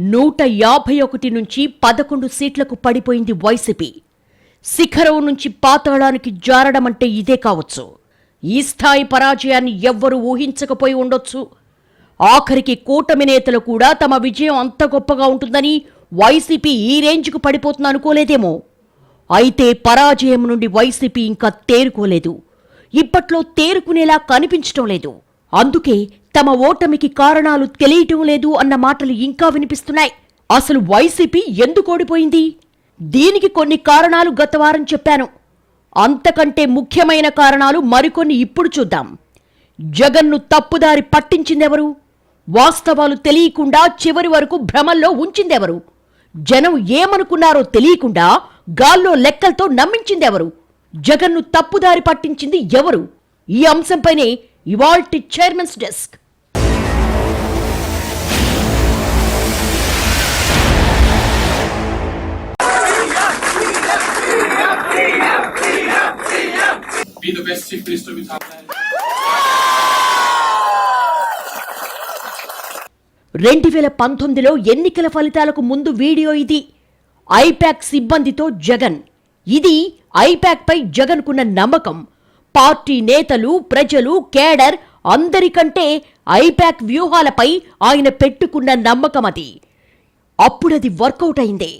నూట యాభై ఒకటి నుంచి పదకొండు సీట్లకు పడిపోయింది వైసీపీ. శిఖరం నుంచి పాతాళానికి జారడమంటే ఇదే కావచ్చు. ఈ స్థాయి పరాజయాన్ని ఎవ్వరూ ఊహించకపోయి ఉండొచ్చు. ఆఖరికి కూటమి నేతలు కూడా తమ విజయం అంత గొప్పగా ఉంటుందని వైసీపీ ఈ రేంజ్కు పడిపోతుంది అనుకోలేదేమో. అయితే పరాజయం నుండి వైసీపీ ఇంకా తేరుకోలేదు. ఇప్పట్లో తేరుకునేలా కనిపించటం లేదు. అందుకే తమ ఓటమికి కారణాలు తెలియటం లేదు అన్న మాటలు ఇంకా వినిపిస్తున్నాయి. అసలు వైసీపీ ఎందుకు ఓడిపోయింది? దీనికి కొన్ని కారణాలు గత వారం చెప్పాను. అంతకంటే ముఖ్యమైన కారణాలు మరికొన్ని ఇప్పుడు చూద్దాం. జగన్ను తప్పుదారి పట్టించిందెవరు? వాస్తవాలు తెలియకుండా చివరి వరకు భ్రమల్లో ఉంచిందెవరు? జనం ఏమనుకున్నారో తెలియకుండా గాల్లో లెక్కలతో నమ్మించిందెవరు? జగన్ను తప్పుదారి పట్టించింది ఎవరు? ఈ అంశంపైనే ఇవాల్టి chairman's desk. Be the best chief minister we have. had. రెండు వేల పంతొమ్మిదిలో ఎన్నికల ఫలితాలకు ముందు వీడియో ఇది. ఐపాక్ సిబ్బందితో జగన్. ఇది ఐపాక్పై జగన్కున్న నమ్మకం. పార్టీ నేతలు ప్రజలు కేడర్ అందరికంటే ఐపాక్ వ్యూహాలపై ఆయన పెట్టుకున్న నమ్మకం అది. అప్పుడది వర్కౌట్ అయింది.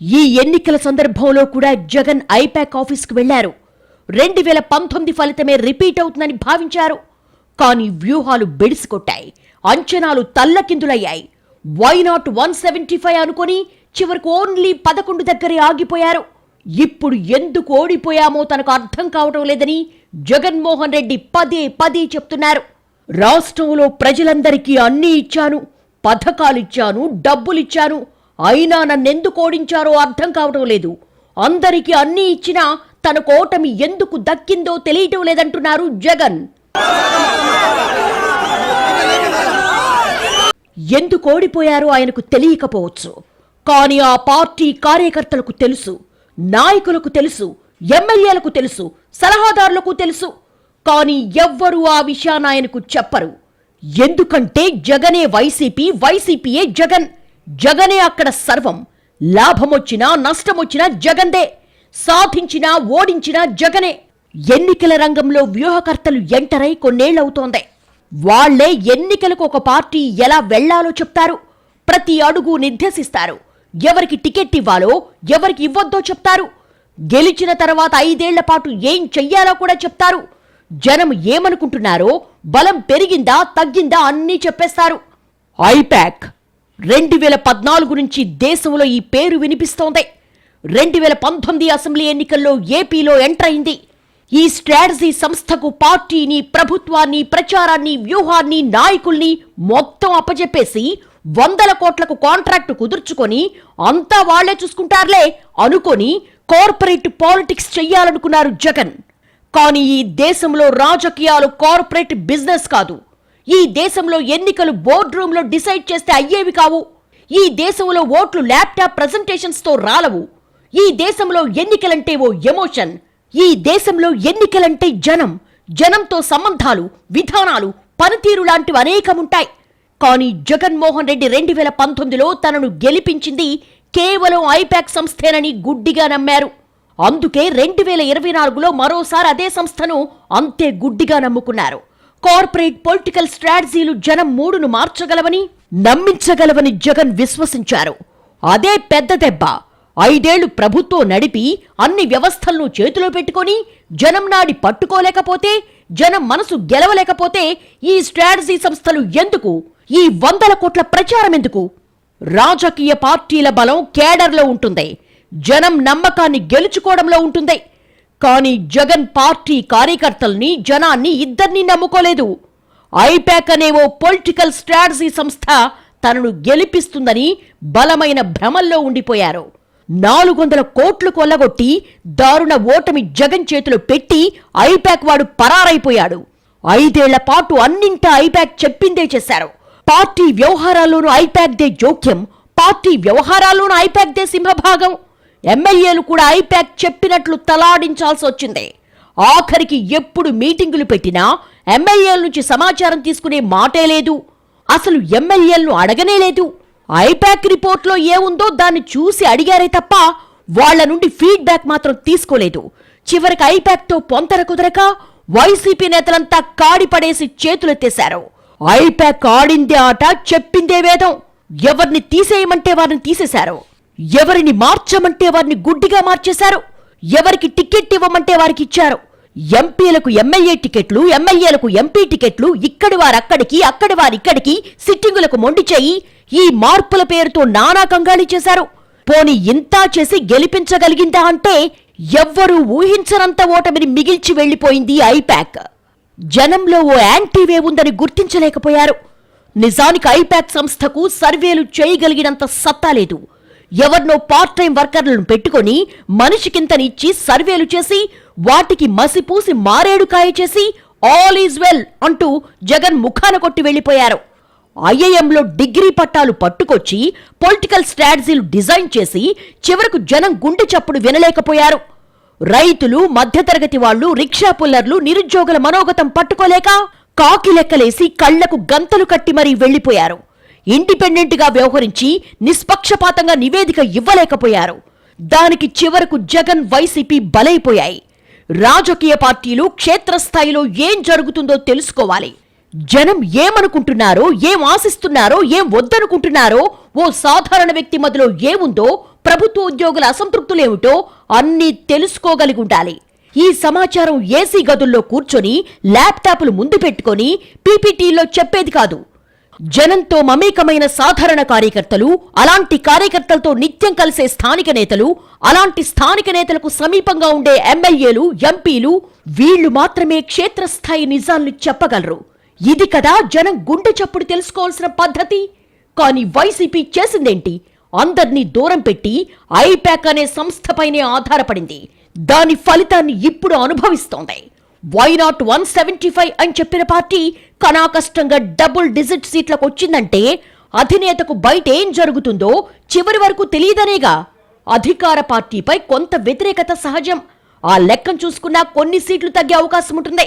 ఈ ఎన్నికల సందర్భంలో కూడా జగన్ ఐపాక్ ఆఫీస్కు వెళ్ళారు రెండు వేల పంతొమ్మిది ఫలితమే రిపీట్ అవుతుందని భావించారు. కానీ వ్యూహాలు బెడిసికొట్టాయి. అంచనాలు తల్లకిందులయ్యాయి. Why not one seventy five అనుకొని చివరకు ఓన్లీ పదకొండు దగ్గరే ఆగిపోయారు. ఇప్పుడు ఎందుకు ఓడిపోయామో తనకు అర్థం కావటం లేదని జగన్మోహన్ రెడ్డి పదే పదే చెప్తున్నారు. రాష్ట్రంలో ప్రజలందరికీ అన్నీ ఇచ్చాను. పథకాలిచ్చాను డబ్బులిచ్చాను అయినా నన్నెందుకు ఓడించారో అర్థం కావటం లేదు. అందరికీ అన్నీ ఇచ్చినా తన కోటమి ఎందుకు దక్కిందో తెలియటం లేదంటున్నారు జగన్. ఎందుకు ఓడిపోయారో ఆయనకు తెలియకపోవచ్చు. కానీ ఆ పార్టీ కార్యకర్తలకు తెలుసు నాయకులకు తెలుసు ఎమ్మెల్యేలకు తెలుసు సలహాదారులకు తెలుసు. కానీ ఎవ్వరూ ఆ విషయాన్ని ఆయనకు చెప్పరు. ఎందుకంటే జగనే వైసీపీ వైసీపీయే జగన్. జగనే అక్కడ సర్వం. లాభమొచ్చినా నష్టమొచ్చినా జగందే. సాధించినా ఓడించినా జగనే. ఎన్నికల రంగంలో వ్యూహకర్తలు ఎంటరై కొన్నేళ్ళవుతోంది. వాళ్ళే ఎన్నికలకు ఒక పార్టీ ఎలా వెళ్ళాలో చెప్తారు. ప్రతి అడుగు నిర్దేశిస్తారు. ఎవరికి టికెట్ ఇవ్వాలో ఎవరికి ఇవ్వొద్దో చెప్తారు. గెలిచిన తర్వాత ఐదేళ్ళ పాటు ఏం చెయ్యాలో కూడా చెప్తారు. జనం ఏమనుకుంటున్నారో బలం పెరిగిందా తగ్గిందా అన్నీ చెప్పేస్తారు. ఐపాక్ రెండు వేల పద్నాలుగు నుంచి దేశంలో ఈ పేరు వినిపిస్తోంది. రెండు వేల పంతొమ్మిది అసెంబ్లీ ఎన్నికల్లో ఏపీలో ఎంటర్ అయింది. ఈ స్ట్రాటజీ సంస్థకు పార్టీని ప్రభుత్వాన్ని ప్రచారాన్ని వ్యూహాన్ని నాయకుల్ని మొత్తం అప్పచెప్పేసి వందల కోట్లకు కాంట్రాక్టు కుదుర్చుకొని అంతా వాళ్ళే చూసుకుంటారులే అనుకొని కార్పొరేట్ పాలిటిక్స్ చెయ్యాలనుకున్నారు జగన్. కానీ ఈ దేశంలో రాజకీయాలు కార్పొరేట్ బిజినెస్ కాదు. ఈ దేశంలో ఎన్నికలు బోర్డ్ రూమ్లో డిసైడ్ చేస్తే అయ్యేవి కావు. ఈ దేశంలో ఓట్లు ల్యాప్టాప్ ప్రెజెంటేషన్స్తో రాలవు. ఈ దేశంలో ఎన్నికలంటే ఓ ఎమోషన్ ఈ దేశంలో ఎన్నికలంటే జనం. జనంతో సంబంధాలు విధానాలు పనితీరు లాంటివి అనేకముంటాయి. కానీ జగన్మోహన్ రెడ్డి రెండు వేల పంతొమ్మిదిలో తనను గెలిపించింది కేవలం ఐపాక్ సంస్థేనని గుడ్డిగా నమ్మారు. అందుకే రెండు వేల ఇరవై నాలుగులో మరోసారి అదే సంస్థను అంతే గుడ్డిగా నమ్ముకున్నారు. కార్పొరేట్ పొలిటికల్ స్ట్రాటజీలు జనం మూడును మార్చగలవని నమ్మించగలవని జగన్ విశ్వసించారు. అదే పెద్ద దెబ్బ. ఐదేళ్ళు ప్రభుత్వం నడిపి అన్ని వ్యవస్థలను చేతిలో పెట్టుకొని జనం నాడి పట్టుకోలేకపోతే జనం మనసు గెలవలేకపోతే ఈ స్ట్రాటజీ సంస్థలు ఎందుకు? ఈ వందల కోట్ల ప్రచారం ఎందుకు? రాజకీయ పార్టీల బలం కేడర్లో ఉంటుంది. జనం నమ్మకాన్ని గెలుచుకోవడంలో ఉంటుంది. కానీ జగన్ పార్టీ కార్యకర్తల్ని జనాన్ని ఇద్దరిని నమ్ముకోలేదు. ఐపాక్ అనే ఓ పొలిటికల్ స్ట్రాటజీ సంస్థ తనను గెలిపిస్తుందని బలమైన భ్రమల్లో ఉండిపోయారు. నాలుగు వందల కోట్లు కొల్లగొట్టి దారుణ ఓటమి జగన్ చేతిలో పెట్టి ఐపాక్ వాడు పరారైపోయాడు. ఐదేళ్ళ పాటు అన్నింటా ఐపాక్ చెప్పిందే చేశారు. పార్టీ వ్యవహారాల్లోనూ ఐపాక్ దే జోక్యం పార్టీ వ్యవహారాల్లోనూ ఐపాక్ దే సింహభాగం. ఎమ్మెల్యేలు కూడా ఐపాక్ చెప్పినట్లు తలాడించాల్సి వచ్చింది. ఆఖరికి ఎప్పుడు మీటింగులు పెట్టినా ఎమ్మెల్యేల నుంచి సమాచారం తీసుకునే మాటే లేదు. అసలు ఎమ్మెల్యేలను అడగనే లేదు. ఐపాక్ రిపోర్ట్లో ఏముందో దాన్ని చూసి అడిగారే తప్ప వాళ్ళ నుండి ఫీడ్బ్యాక్ మాత్రం తీసుకోలేదు. చివరికి ఐపాక్తో పొంతర కుదరక వైసీపీ నేతలంతా కాడిపడేసి చేతులెత్తేశారు. ఐపాక్ ఆడిందే ఆట చెప్పిందే వేదం. ఎవరిని తీసేయమంటే వారిని తీసేశారు. ఎవరిని మార్చమంటే వారిని గుడ్డిగా మార్చేశారు? ఎవరికి టికెట్ ఇవ్వమంటే వారికి ఇచ్చారు? ఎంపీలకు ఎమ్మెల్యే టికెట్లు ఎమ్మెల్యేలకు ఎంపీ టికెట్లు ఇక్కడి వారక్కడికి అక్కడి వారిక్కడికి సిట్టింగులకు మొండి చేయి ఈ మార్పుల పేరుతో నానా కంగాళి చేశారు. పోని ఇంతా చేసి గెలిపించగలిగిందా అంటే ఎవ్వరూ ఊహించనంత ఓటమిని మిగిల్చి వెళ్ళిపోయింది ఐపాక్ జనంలో ఓ యాంటీవే ఉందని గుర్తించలేకపోయారు. నిజానికి ఐపాక్ సంస్థకు సర్వేలు చేయగలిగినంత సత్తా లేదు. ఎవరినో పార్ట్ టైం వర్కర్లను పెట్టుకొని మనిషికింతనిచ్చి సర్వేలు చేసి వాటికి మసిపూసి మారేడుకాయ చేసి ఆల్ ఈజ్ వెల్ అంటూ జగన్ ముఖాన కొట్టి వెళ్ళిపోయారు. ఐఐఎంలో డిగ్రీ పట్టాలు పట్టుకొచ్చి పొలిటికల్ స్ట్రాటజీలు డిజైన్ చేసి చివరకు జనం గుండె చప్పుడు వినలేకపోయారు. రైతులు మధ్యతరగతి వాళ్ళు రిక్షా పుల్లర్లు నిరుద్యోగుల మనోగతం పట్టుకోలేక కాకి లెక్కలేసి కళ్ళకు గంతలు కట్టి మరీ వెళ్ళిపోయారు ఇండిపెండెంట్గా వ్యవహరించి నిష్పక్షపాతంగా నివేదిక ఇవ్వలేకపోయారు. దానికి చివరకు జగన్ వైసీపీ బలైపోయాయి. రాజకీయ పార్టీలు క్షేత్రస్థాయిలో ఏం జరుగుతుందో తెలుసుకోవాలి. జనం ఏమనుకుంటున్నారో ఏం ఆశిస్తున్నారో ఏం వద్దనుకుంటున్నారో ఓ సాధారణ వ్యక్తి మధ్యలో ఏముందో ప్రభుత్వ ఉద్యోగుల అసంతృప్తులేమిటో అన్నీ తెలుసుకోగలిగి ఉండాలి ఈ సమాచారం ఏసీ గదుల్లో కూర్చొని ల్యాప్టాప్లు ముందు పెట్టుకొని పీపీటీలో చెప్పేది కాదు. జనంతో మమేకమైన సాధారణ కార్యకర్తలు అలాంటి కార్యకర్తలతో నిత్యం కలిసే స్థానిక నేతలు అలాంటి స్థానిక నేతలకు సమీపంగా ఉండే ఎమ్మెల్యేలు ఎంపీలు వీళ్ళు మాత్రమే క్షేత్రస్థాయి నిజాల్ని చెప్పగలరు. ఇది కదా జనం గుండె చప్పుడు తెలుసుకోవాల్సిన పద్ధతి. కానీ వైసీపీ చేసిందేంటి? అందర్నీ దూరం పెట్టి ఐపాక్ అనే సంస్థపైనే ఆధారపడింది. దాని ఫలితాన్ని ఇప్పుడు అనుభవిస్తోంది. Why not one seventy five అని చెప్పిన పార్టీ కనాకష్టంగా డబుల్ డిజిట్ సీట్లకు వచ్చిందంటే అధినేతకు బయట ఏం జరుగుతుందో చివరి వరకు తెలియదనేగా అధికార పార్టీపై కొంత వ్యతిరేకత సహజం. ఆ లెక్కను చూసుకున్నా కొన్ని సీట్లు తగ్గే అవకాశం ఉంటుంది.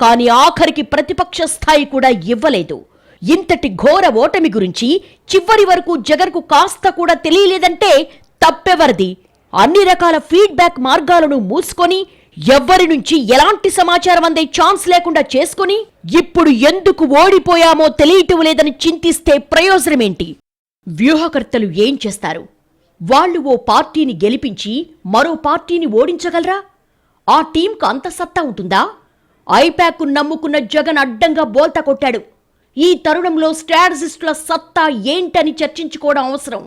కానీ ఆఖరికి ప్రతిపక్ష స్థాయి కూడా ఇవ్వలేదు. ఇంతటి ఘోర ఓటమి గురించి చివరి వరకు జగన్కు కాస్త కూడా తెలియలేదంటే తప్పెవరిది? అన్ని రకాల ఫీడ్బ్యాక్ మార్గాలను మూసుకొని ఎవ్వరి నుంచి ఎలాంటి సమాచారం అందే ఛాన్స్ లేకుండా చేసుకొని ఇప్పుడు ఎందుకు ఓడిపోయామో తెలియటం లేదని చింతిస్తే ప్రయోజనమేంటి? వ్యూహకర్తలు ఏం చేస్తారు? వాళ్ళు ఓ పార్టీని గెలిపించి మరో పార్టీని ఓడించగలరా? ఆ టీంకు అంత సత్తా ఉంటుందా? ఐపాక్ నమ్ముకున్న జగన్ అడ్డంగా బోల్తా కొట్టాడు. ఈ తరుణంలో స్ట్రాటజిస్టుల సత్తా ఏంటని చర్చించుకోవడం అవసరం.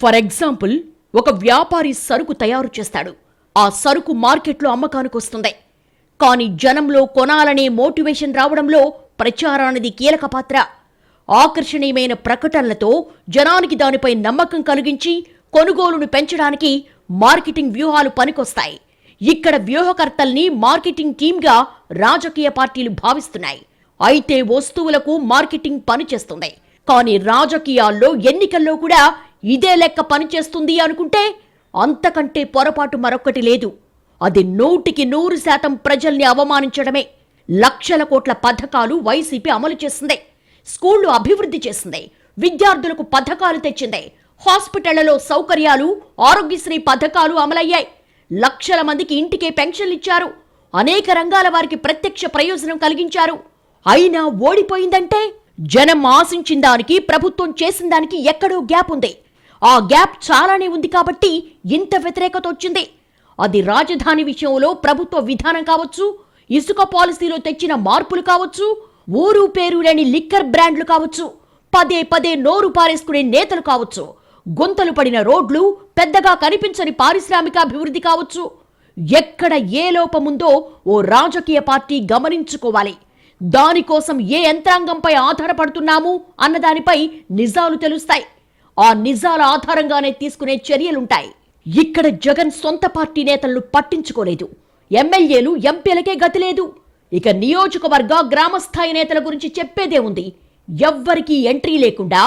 ఫర్ ఎగ్జాంపుల్ ఒక వ్యాపారి సరుకు తయారు చేస్తాడు. ఆ సరుకు మార్కెట్లో అమ్మకానికి వస్తుంది కానీ జనంలో కొనాలనే మోటివేషన్ రావడంలో ప్రచారానిది కీలక పాత్ర. ఆకర్షణీయమైన ప్రకటనలతో జనానికి దానిపై నమ్మకం కలిగించి కొనుగోలును పెంచడానికి మార్కెటింగ్ వ్యూహాలు పనికొస్తాయి. ఇక్కడ వ్యూహకర్తల్ని మార్కెటింగ్ టీమ్గా రాజకీయ పార్టీలు భావిస్తున్నాయి. అయితే వస్తువులకు మార్కెటింగ్ పనిచేస్తుంది. కానీ రాజకీయాల్లో ఎన్నికల్లో కూడా ఇదే లెక్క పనిచేస్తుంది అనుకుంటే అంతకంటే పొరపాటు మరొక్కటి లేదు. అది నూటికి నూరు శాతం ప్రజల్ని అవమానించడమే. లక్షల కోట్ల పథకాలు వైసీపీ అమలు చేసింది. స్కూళ్ళు అభివృద్ధి చేసింది. విద్యార్థులకు పథకాలు తెచ్చింది. హాస్పిటళ్ళలో సౌకర్యాలు ఆరోగ్యశ్రీ పథకాలు అమలయ్యాయి. లక్షల మందికి ఇంటికే పెన్షన్లు ఇచ్చారు. అనేక రంగాల వారికి ప్రత్యక్ష ప్రయోజనం కలిగించారు. అయినా ఓడిపోయిందంటే జనం ఆశించిన దానికి ప్రభుత్వం చేసిన దానికి ఎక్కడో గ్యాప్ ఉంది. ఆ గ్యాప్ చాలానే ఉంది కాబట్టి ఇంత వ్యతిరేకత వచ్చింది. అది రాజధాని విషయంలో ప్రభుత్వ విధానం కావచ్చు ఇసుక పాలసీలో తెచ్చిన మార్పులు కావచ్చు ఊరు పేరు లేని లిక్కర్ బ్రాండ్లు కావచ్చు పదే పదే నోరు పారేసుకునే నేతలు కావచ్చు గుంతలు పడిన రోడ్లు పెద్దగా కనిపించని పారిశ్రామికాభివృద్ధి కావచ్చు. ఎక్కడ ఏ లోపముందో ఓ రాజకీయ పార్టీ గమనించుకోవాలి. దానికోసం ఏ యంత్రాంగంపై ఆధారపడుతున్నాము అన్నదానిపై నిజాలు తెలుస్తాయి. ఆ నిజాల ఆధారంగానే తీసుకునే చర్యలుంటాయి. ఇక్కడ జగన్ సొంత పార్టీ నేతలను పట్టించుకోలేదు. ఎమ్మెల్యేలు ఎంపీలకే గతి లేదు. ఇక నియోజకవర్గ గ్రామస్థాయి నేతల గురించి చెప్పేదే ఉంది. ఎవ్వరికీ ఎంట్రీ లేకుండా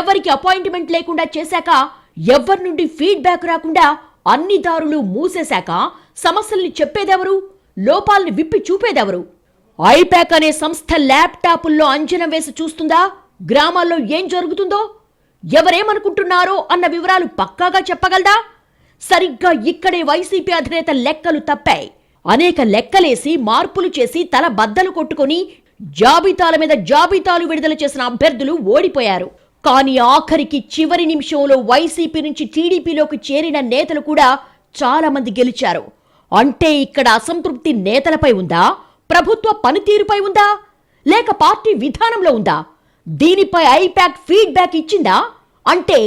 ఎవరికి అపాయింట్మెంట్ లేకుండా చేశాక ఎవ్వరి నుండి ఫీడ్బ్యాక్ రాకుండా అన్ని దారులు మూసేశాక సమస్యల్ని చెప్పేదెవరు? లోపాల్ని విప్పి చూపేదెవరు? ఐపాక్ అనే సంస్థ ల్యాప్టాపుల్లో అంచనా వేసి చూస్తుందా? గ్రామాల్లో ఏం జరుగుతుందో? ఎవరేమనుకుంటున్నారో అన్న వివరాలు పక్కాగా చెప్పగలదా? సరిగ్గా ఇక్కడే వైసీపీ అధినేత లెక్కలు తప్పాయి. అనేక లెక్కలేసి మార్పులు చేసి తల బద్దలు కొట్టుకుని జాబితాల మీద జాబితాలు విడుదల చేసిన అభ్యర్థులు ఓడిపోయారు. కానీ ఆఖరికి చివరి నిమిషంలో వైసీపీ నుంచి టీడీపీలోకి చేరిన నేతలు కూడా చాలామంది గెలిచారు. అంటే ఇక్కడ అసంతృప్తి నేతలపై ఉందా? ప్రభుత్వ పనితీరుపై ఉందా? లేక పార్టీ విధానంలో ఉందా? దీనిపై ఐపాక్ ఫీడ్బ్యాక్ ఇచ్చిందా? అంటే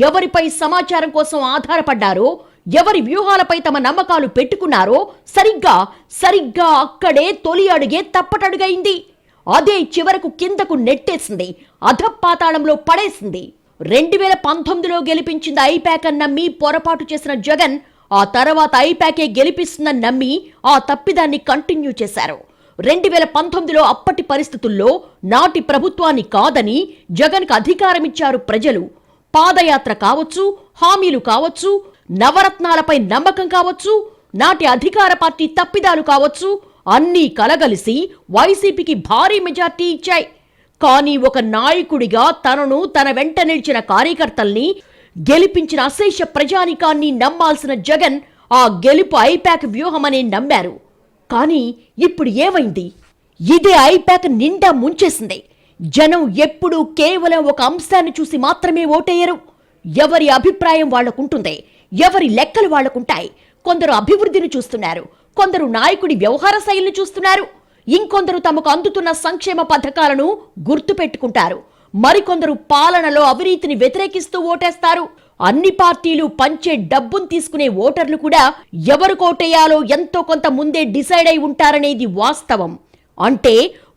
ఎవరిపై సమాచారం కోసం ఆధారపడ్డారో ఎవరి వ్యూహాలపై తమ నమ్మకాలు పెట్టుకున్నారో సరిగ్గా సరిగ్గా అక్కడే తొలి అడుగే తప్పటడుగైంది. అదే చివరకు కిందకు నెట్టేసింది. అధపాతాళంలో పడేసింది. రెండు వేల పంతొమ్మిదిలో గెలిపించింది ఐపాక్ అని నమ్మి పొరపాటు చేసిన జగన్ ఆ తర్వాత ఐప్యాకే గెలిపిస్తుందని నమ్మి ఆ తప్పిదాన్ని కంటిన్యూ చేశారు. రెండు వేల పంతొమ్మిదిలో అప్పటి పరిస్థితుల్లో నాటి ప్రభుత్వాన్ని కాదని జగన్కు అధికారమిచ్చారు ప్రజలు. పాదయాత్ర కావచ్చు హామీలు కావచ్చు నవరత్నాలపై నమ్మకం కావచ్చు నాటి అధికార పార్టీ తప్పిదాలు కావచ్చు అన్నీ కలగలిసి వైసీపీకి భారీ మెజార్టీ ఇచ్చాయి. కానీ ఒక నాయకుడిగా తనను తన వెంట నిలిచిన కార్యకర్తల్ని గెలిపించిన అశేష ప్రజానికాన్ని నమ్మాల్సిన జగన్ ఆ గెలుపు ఐపాక్ వ్యూహమని నమ్మారు. కానీ ఇప్పుడు ఏమైంది? ఇదే ఐపాక్ నిండా ముంచేసింది. జనం ఎప్పుడూ కేవలం ఒక అంశాన్ని చూసి మాత్రమే ఓటేయరు. ఎవరి అభిప్రాయం వాళ్ళకుంటుంది ఎవరి లెక్కలు వాళ్ళకుంటాయి కొందరు అభివృద్ధిని చూస్తున్నారు కొందరు నాయకుడి వ్యవహార శైలిని చూస్తున్నారు ఇంకొందరు తమకు అందుతున్న సంక్షేమ పథకాలను గుర్తుపెట్టుకుంటారు మరికొందరు పాలనలో అవినీతిని వ్యతిరేకిస్తూ ఓటేస్తారు. అన్ని పార్టీలు పంచే డబ్బును తీసుకునే ఓటర్లు కూడా ఎవరు కోటేయాలో ఎంతో కొంత ముందే డిసైడ్ అయి ఉంటారనేది వాస్తవం. అంటే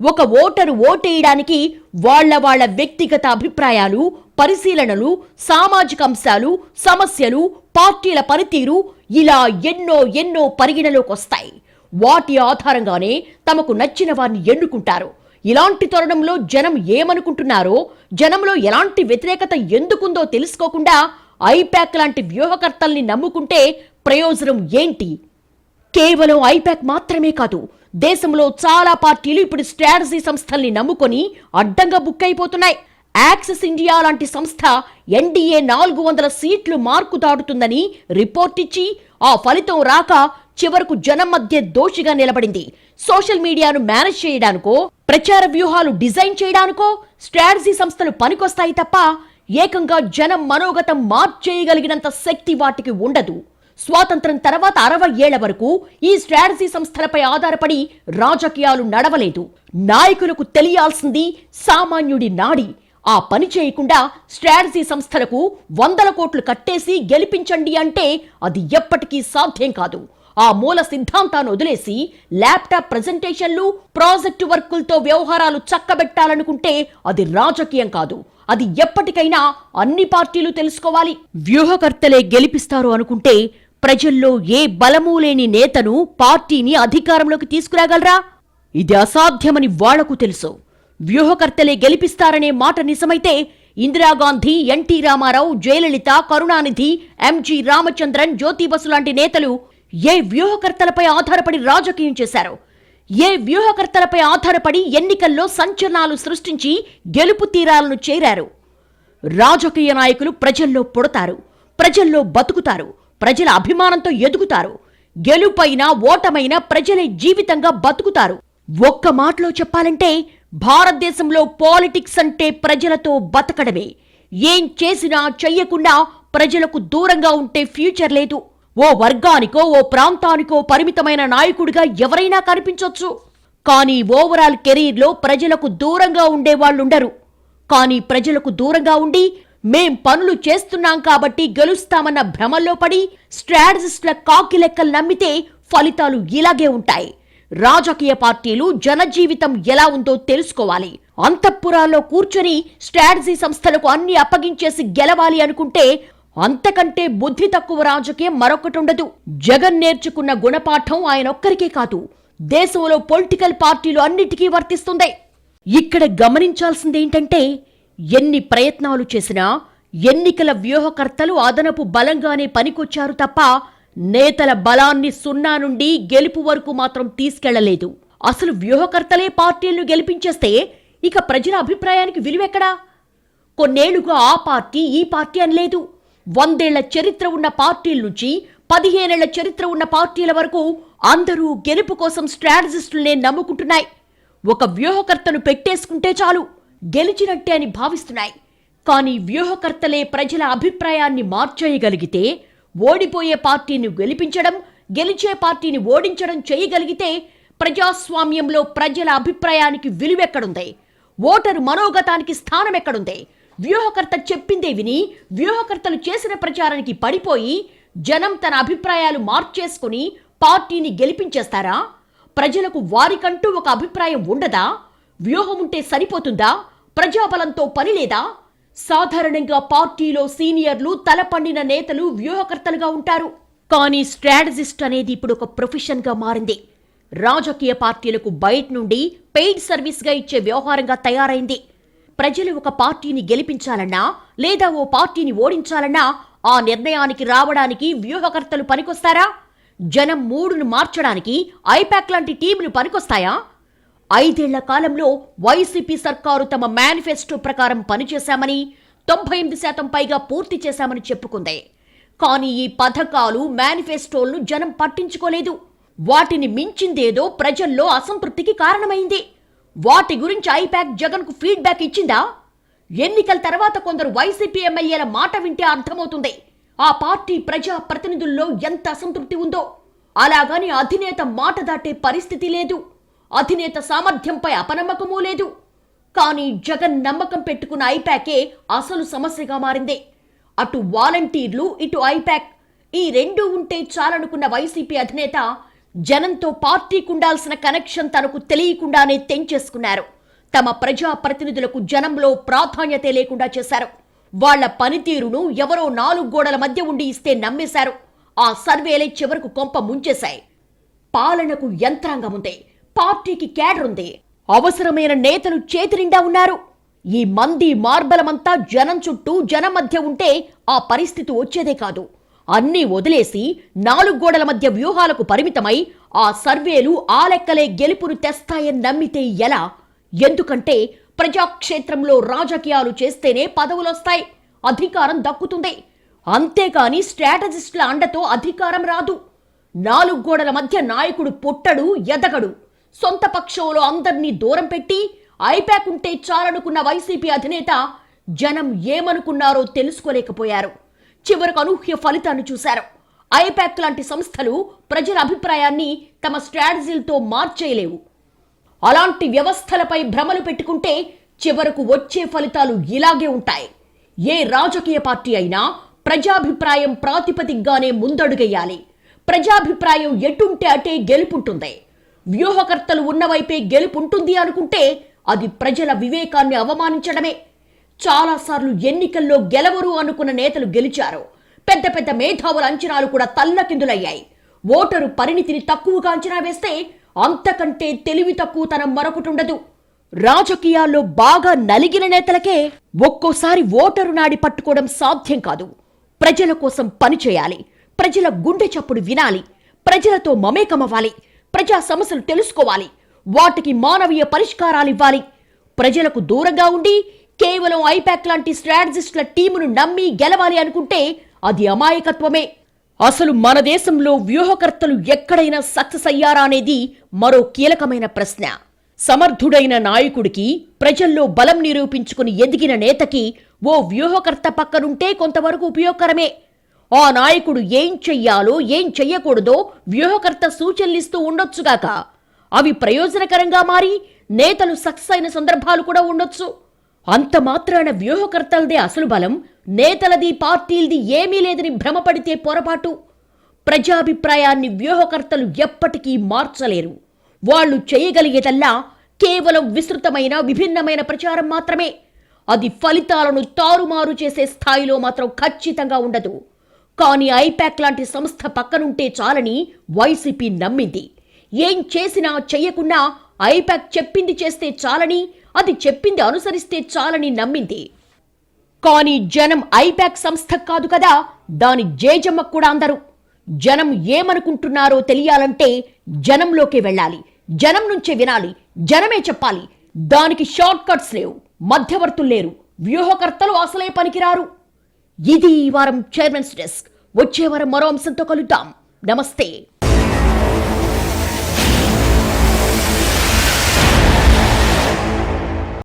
ఒక ఓటరు ఓటేయడానికి వాళ్ళ వాళ్ళ వ్యక్తిగత అభిప్రాయాలు పరిశీలనలు సామాజిక అంశాలు సమస్యలు పార్టీల పనితీరు ఇలా ఎన్నో ఎన్నో పరిగణలోకి వస్తాయి. వాటి ఆధారంగానే తమకు నచ్చిన వారిని ఎన్నుకుంటారు. ఇలాంటి తరుణంలో జనం ఏమనుకుంటున్నారో జనంలో ఎలాంటి వ్యతిరేకత ఎందుకుందో తెలుసుకోకుండా ఐపాక్ లాంటి వ్యూహకర్తల్ని నమ్ముకుంటే ప్రయోజనం ఏంటి? కేవలం ఐపాక్ మాత్రమే కాదు దేశంలో చాలా పార్టీలు ఇప్పుడు స్ట్రాటజీ సంస్థల్ని నమ్ముకొని అడ్డంగా బుక్ అయిపోతున్నాయి. యాక్సిస్ ఇండియా లాంటి సంస్థ ఎన్డీఏ నాలుగు వందల సీట్లు మార్కు దాటుతుందని రిపోర్ట్ ఇచ్చి ఆ ఫలితం రాక చివరకు జనం మధ్య దోషిగా నిలబడింది. సోషల్ మీడియాను మేనేజ్ చేయడానికో ప్రచార వ్యూహాలు డిజైన్ చేయడానికో స్ట్రాటజీ సంస్థలు పనికొస్తాయి తప్ప ఏకంగా జనం మనోగతం మార్చేయగలిగినంత శక్తి వాటికి ఉండదు. స్వాతంత్రం తర్వాత అరవై ఏళ్ళ వరకు ఈ స్ట్రాటజీ సంస్థలపై ఆధారపడి రాజకీయాలు నడవలేదు. నాయకులకు తెలియాల్సింది సామాన్యుడి నాడి. ఆ పని చేయకుండా స్ట్రాటజీ సంస్థలకు వందల కోట్లు కట్టేసి గెలిపించండి అంటే అది ఎప్పటికీ సాధ్యం కాదు. ఆ మూల సిద్ధాంతాన్ని వదిలేసి ల్యాప్టాప్ ప్రజెంటేషన్లు ప్రాజెక్టు వర్కులతో వ్యవహారాలు చక్కబెట్టాలనుకుంటే అది రాజకీయం కాదు. అది ఎప్పటికైనా అన్ని పార్టీలు తెలుసుకోవాలి. వ్యూహకర్తలే గెలిపిస్తారు అనుకుంటే ప్రజల్లో ఏ బలమూ లేని నేతను పార్టీని అధికారంలోకి తీసుకురాగలరా? ఇది అసాధ్యమని వాళ్ళకు తెలుసు. వ్యూహకర్తలే గెలిపిస్తారనే మాట నిజమైతే Indira Gandhi N T Rama Rao Jayalalithaa Karunanidhi M G Ramachandran Jyoti Basu లాంటి నేతలు ఏ వ్యూహకర్తలపై ఆధారపడి రాజకీయం చేశారు? ఏ వ్యూహకర్తలపై ఆధారపడి ఎన్నికల్లో సంచలనాలు సృష్టించి గెలుపు తీరాలను చేరారు? రాజకీయ నాయకులు ప్రజల్లో పుడతారు ప్రజల్లో బతుకుతారు ప్రజల అభిమానంతో ఎదుగుతారు. గెలుపైన ఓటమైన ప్రజలే జీవితంగా బతుకుతారు. ఒక్క మాటలో చెప్పాలంటే భారతదేశంలో పాలిటిక్స్ అంటే ప్రజలతో బతకడమే. ఏం చేసినా చెయ్యకుండా ప్రజలకు దూరంగా ఉంటే ఫ్యూచర్ లేదు. ఓ వర్గానికో ఓ ప్రాంతానికో పరిమితమైన నాయకుడిగా ఎవరైనా కనిపించొచ్చు. కానీ ఓవరాల్ కెరీర్లో ప్రజలకు దూరంగా ఉండేవాళ్ళుండరు కానీ ప్రజలకు దూరంగా ఉండి మేం పనులు చేస్తున్నాం కాబట్టి గెలుస్తామన్న భ్రమల్లో పడి స్ట్రాటజిస్టుల కాకి లెక్కలు నమ్మితే ఫలితాలు ఇలాగే ఉంటాయి. రాజకీయ పార్టీలు జనజీవితం ఎలా ఉందో తెలుసుకోవాలి. అంతఃపురాల్లో కూర్చొని స్ట్రాటజీ సంస్థలకు అన్ని అప్పగించేసి గెలవాలి అనుకుంటే అంతకంటే బుద్ధి తక్కువ రాజకీయం మరొకటుండదు. జగన్ నేర్చుకున్న గుణపాఠం ఆయన ఒక్కరికే కాదు దేశంలో పొలిటికల్ పార్టీలు అన్నిటికీ వర్తిస్తుంది. ఇక్కడ గమనించాల్సిందేంటంటే ఎన్ని ప్రయత్నాలు చేసినా ఎన్నికల వ్యూహకర్తలు అదనపు బలంగానే పనికొచ్చారు తప్ప నేతల బలాన్ని సున్నా నుండి గెలుపు వరకు మాత్రం తీసుకెళ్ళలేదు. అసలు వ్యూహకర్తలే పార్టీలను గెలిపించేస్తే ఇక ప్రజల అభిప్రాయానికి విలువెక్కడా? కొన్నేళ్ళుగా ఆ పార్టీ ఈ పార్టీ అని లేదు వందేళ్ళ చరిత్ర ఉన్న పార్టీల నుంచి పదిహేనేళ్ళ చరిత్ర ఉన్న పార్టీల వరకు అందరూ గెలుపు కోసం స్ట్రాటజిస్టులనే నమ్ముకుంటున్నాయి. ఒక వ్యూహకర్తను పెట్టేసుకుంటే చాలు గెలిచినట్టే అని భావిస్తున్నాయి. కానీ వ్యూహకర్తలే ప్రజల అభిప్రాయాన్ని మార్చేయగలిగితే ఓడిపోయే పార్టీని గెలిపించడం గెలిచే పార్టీని ఓడించడం చేయగలిగితే ప్రజాస్వామ్యంలో ప్రజల అభిప్రాయానికి విలువెక్కడుంది? ఓటరు మనోగతానికి స్థానం ఎక్కడుంది వ్యూహకర్త చెప్పిందే విని వ్యూహకర్తలు చేసిన ప్రచారానికి పడిపోయి జనం తన అభిప్రాయాలు మార్చేసుకుని పార్టీని గెలిపించేస్తారా? ప్రజలకు వారికంటూ ఒక అభిప్రాయం ఉండదా? వ్యూహం ఉంటే సరిపోతుందా? ప్రజాబలంతో పని లేదా? సాధారణంగా పార్టీలో సీనియర్లు తలపండిన నేతలు వ్యూహకర్తలుగా ఉంటారు. కానీ స్ట్రాటజిస్ట్ అనేది ఇప్పుడు ఒక ప్రొఫెషన్గా మారింది. రాజకీయ పార్టీలకు బయట నుండి పెయిడ్ సర్వీస్గా ఇచ్చే వ్యవహారంగా తయారైంది. ప్రజలు ఒక పార్టీని గెలిపించాలన్నా లేదా ఓ పార్టీని ఓడించాలన్నా ఆ నిర్ణయానికి రావడానికి వ్యూహకర్తలు పనికొస్తారా? జనం మూడును మార్చడానికి ఐపాక్ లాంటి టీములు పనికొస్తాయా? ఐదేళ్ళ కాలంలో వైసీపీ సర్కారు తమ మేనిఫెస్టో ప్రకారం పనిచేశామని తొంభై ఎనిమిది శాతం పైగా పూర్తి చేశామని చెప్పుకుంది. కానీ ఈ పథకాలు మేనిఫెస్టోలను జనం పట్టించుకోలేదు. వాటిని మించిందేదో ప్రజల్లో అసంతృప్తికి కారణమైంది. వాటి గురించి ఐపాక్ జగన్కు ఫీడ్బ్యాక్ ఇచ్చిందా? ఎన్నికల తర్వాత కొందరు వైసీపీ ఎమ్మెల్యేల మాట వింటే అర్థమవుతుంది. ఆ పార్టీ ప్రజా ప్రతినిధుల్లో ఎంత అసంతృప్తి ఉందో. అలాగని అధినేత మాట దాటే పరిస్థితి లేదు. అధినేత సామర్థ్యంపై అపనమ్మకమూ లేదు. కానీ జగన్ నమ్మకం పెట్టుకున్న ఐపాకే అసలు సమస్యగా మారింది. అటు వాలంటీర్లు ఇటు ఐపాక్ ఈ రెండు ఉంటే చాలనుకున్న వైసీపీ అధినేత జనంతో పార్టీకి ఉండాల్సిన కనెక్షన్ తనకు తెలియకుండానే తెంచేసుకున్నారు. తమ ప్రజా ప్రతినిధులకు జనంలో ప్రాధాన్యత లేకుండా చేశారు. వాళ్ళ పనితీరును ఎవరో నాలుగు గోడల మధ్య ఉండి ఇస్తే నమ్మేశారు. ఆ సర్వేలే చివరకు కొంప ముంచేశాయి. పాలనకు యంత్రాంగం ఉంది. పార్టీకి క్యాడర్ ఉంది. అవసరమైన నేతలు చేతినిండా ఉన్నారు. ఈ మంది మార్బలమంతా జనం చుట్టూ జనం మధ్య ఉంటే ఆ పరిస్థితి వచ్చేదే కాదు. అన్నీ వదిలేసి నాలుగు గోడల మధ్య వ్యూహాలకు పరిమితమై ఆ సర్వేలు ఆ లెక్కలే గెలుపును తెస్తాయని నమ్మితే ఎలా? ఎందుకంటే ప్రజాక్షేత్రంలో రాజకీయాలు చేస్తేనే పదవులొస్తాయి అధికారం దక్కుతుంది. అంతేకాని స్ట్రాటజిస్టుల అండతో అధికారం రాదు. నాలుగు గోడల మధ్య నాయకుడు పుట్టడు ఎదగడు. సొంత పక్షంలో అందర్నీ దూరం పెట్టి ఐపాక్ ఉంటే చాలనుకున్న వైసీపీ అధినేత జనం ఏమనుకున్నారో తెలుసుకోలేకపోయారు. చివరకు అనూహ్య ఫలితాన్ని చూశారు. ఐపాక్ లాంటి సంస్థలు ప్రజల అభిప్రాయాన్ని తమ స్ట్రాటజీలతో మార్చేయలేవు. అలాంటి వ్యవస్థలపై భ్రమలు పెట్టుకుంటే చివరకు వచ్చే ఫలితాలు ఇలాగే ఉంటాయి. ఏ రాజకీయ పార్టీ అయినా ప్రజాభిప్రాయం ప్రాతిపదికగానే ముందడుగెయ్యాలి ప్రజాభిప్రాయం ఎటుంటే అటే గెలుపుంటుంది. వ్యూహకర్తలు ఉన్నవైపే గెలుపుంటుంది అనుకుంటే అది ప్రజల వివేకాన్ని అవమానించడమే. చాలాసార్లు ఎన్నికల్లో గెలవరు అనుకున్న నేతలు గెలిచారు. పెద్ద పెద్ద మేధావుల అంచనాలు కూడా తల్లకిందులయ్యాయి. ఓటరు పరిణితిని తక్కువగా అంచనా వేస్తే అంతకంటే తెలివి తక్కువతనం మరొకటుండదు. రాజకీయాల్లో బాగా నలిగిన నేతలకే ఒక్కోసారి ఓటరు నాడి పట్టుకోవడం సాధ్యం కాదు. ప్రజల కోసం పనిచేయాలి ప్రజల గుండె చప్పుడు వినాలి. ప్రజలతో మమేకమవ్వాలి. ప్రజా సమస్యలు తెలుసుకోవాలి. వాటికి మానవీయ పరిష్కారాలు ఇవ్వాలి ప్రజలకు దూరంగా ఉండి కేవలం ఐపాక్ లాంటి స్ట్రాటజిస్టుల టీమును నమ్మి గెలవాలి అనుకుంటే అది అమాయకత్వమే. అసలు మన దేశంలో వ్యూహకర్తలు ఎక్కడైనా సక్సెస్ అయ్యారా అనేది మరో కీలకమైన ప్రశ్న. సమర్థుడైన నాయకుడికి ప్రజల్లో బలం నిరూపించుకుని ఎదిగిన నేతకి ఓ వ్యూహకర్త పక్కనుంటే కొంతవరకు ఉపయోగకరమే. ఆ నాయకుడు ఏం చెయ్యాలో ఏం చెయ్యకూడదో వ్యూహకర్త సూచనలిస్తూ ఉండొచ్చుగాక అవి ప్రయోజనకరంగా మారి నేతలు సక్సెస్ అయిన సందర్భాలు కూడా ఉండొచ్చు. అంత మాత్రాన వ్యూహకర్తలదే అసలు బలం నేతలది పార్టీలది ఏమీ లేదని భ్రమపడితే పొరపాటు. ప్రజాభిప్రాయాన్ని వ్యూహకర్తలు ఎప్పటికీ మార్చలేరు. వాళ్ళు చేయగలిగేదల్లా కేవలం విస్తృతమైన విభిన్నమైన ప్రచారం మాత్రమే. అది ఫలితాలను తారుమారు చేసే స్థాయిలో మాత్రం ఖచ్చితంగా ఉండదు. కానీ ఐపాక్ లాంటి సంస్థ పక్కనుంటే చాలని వైసీపీ నమ్మింది. ఏం చేసినా చెయ్యకున్నా ఐపాక్ చెప్పింది చేస్తే చాలని అది చెప్పింది అనుసరిస్తే చాలని నమ్మింది. కానీ జనం ఐపాక్ సంస్థ కాదు కదా దాని జేజమ్మ కూడా అందరు. జనం ఏమనుకుంటున్నారో తెలియాలంటే జనంలోకి వెళ్ళాలి. జనం నుంచే వినాలి. జనమే చెప్పాలి. దానికి షార్ట్ కట్స్ లేవు. మధ్యవర్తులు లేరు. వ్యూహకర్తలు అసలే పనికిరారు. ఇది ఈ వారం చైర్మన్స్ డెస్క్. వచ్చే వారం మరో అంశంతో కలుద్దాం. నమస్తే.